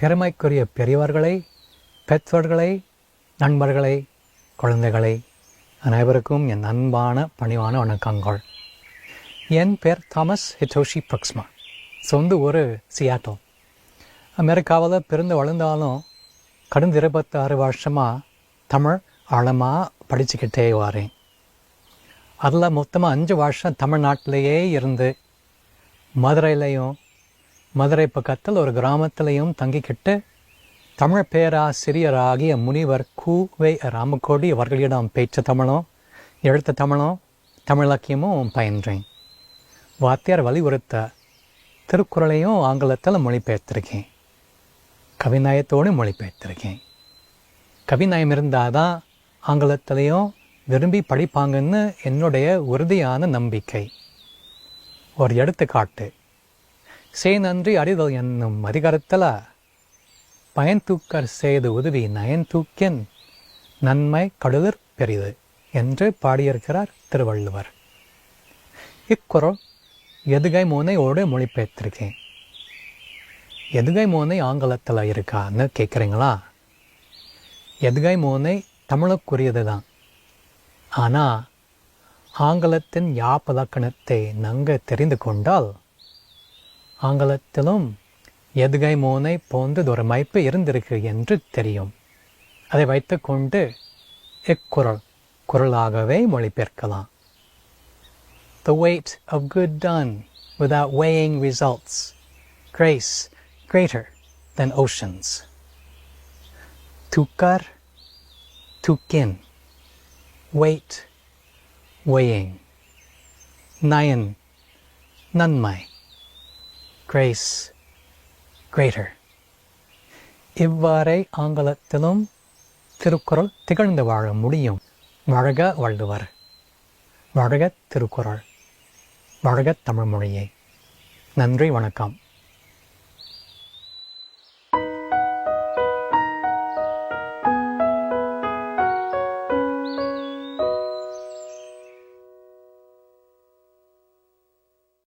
பெருமைக்குரிய பெரியவர்களை பெற்றோர்களை நண்பர்களை குழந்தைகளை அனைவருக்கும் என் அன்பான பணிவான வணக்கங்கள். என் பேர் தாமஸ் ஹிட்டோஷி பக்ஸ்மா. சொந்த ஊர் சியாட்டோ. அமெரிக்காவில் பிறந்து வளர்ந்தாலும் கடந்த இருபத்தாறு வருஷமாக தமிழ் ஆழமாக படிச்சுக்கிட்டே வரேன். அதில் மொத்தமாக அஞ்சு வருஷம் தமிழ்நாட்டிலேயே இருந்து மதுரையிலையும் மதுரை பக்கத்தில் ஒரு கிராமத்திலையும் தங்கிக்கிட்டு தமிழ் பேராசிரியராகிய முனிவர் கூவை ராமக்கோடி ராமகோடி அவர்களிடம் பேச்சு தமிழும் எழுத்து தமிழும் தமிழக்கியமும் பயின்றேன். வாத்தியார் வலியுறுத்த திருக்குறளையும் ஆங்கிலத்தில் மொழிபெயர்த்திருக்கேன். கவிநயத்தோடு மொழிபெயர்த்திருக்கேன். கவிநயம் இருந்தால் தான் ஆங்கிலத்திலையும் விரும்பி படிப்பாங்கன்னு என்னுடைய உறுதியான நம்பிக்கை. ஒரு எடுத்துக்காட்டு சே நன்றி அறிதல் என்னும் அதிகாரத்தில் பயன்தூக்கர் செய்து உதவி நயன்தூக்கின் நன்மை கடுதற் பெரிது என்று பாடியிருக்கிறார் திருவள்ளுவர். இக்குறள் எதுகை மோனையோடு மொழிபெயர்த்திருக்கேன். எதுகை மோனை ஆங்கிலத்தில் இருக்கான்னு கேட்குறீங்களா எதுகை மோனை தமிழுக்குரியது தான் ஆனால் ஆங்கிலத்தின் யாப்பதக்கணத்தை நன்கு தெரிந்து கொண்டால் ஆங்கிலத்திலும் எதுகை மோனை போன்றதொரு மைப்பு இருந்திருக்கு என்று தெரியும் அதை வைத்துக்கொண்டு இக்குறள் குரலாகவே மொழிபெயர்க்கலாம் The weight of good done without weighing results, grace greater than oceans. Tukar, tukin, weight, weighing. Nayan, nanmai, grace, greater. இவ்வாறே ஆங்கிலத்திலும் திருக்குறள் திகழ்ந்து வாழ முடியும். வாழ்க வள்ளுவர். வாழ்க திருக்குறள். வாழ்க தமிழ்மொழியை நன்றி வணக்கம்.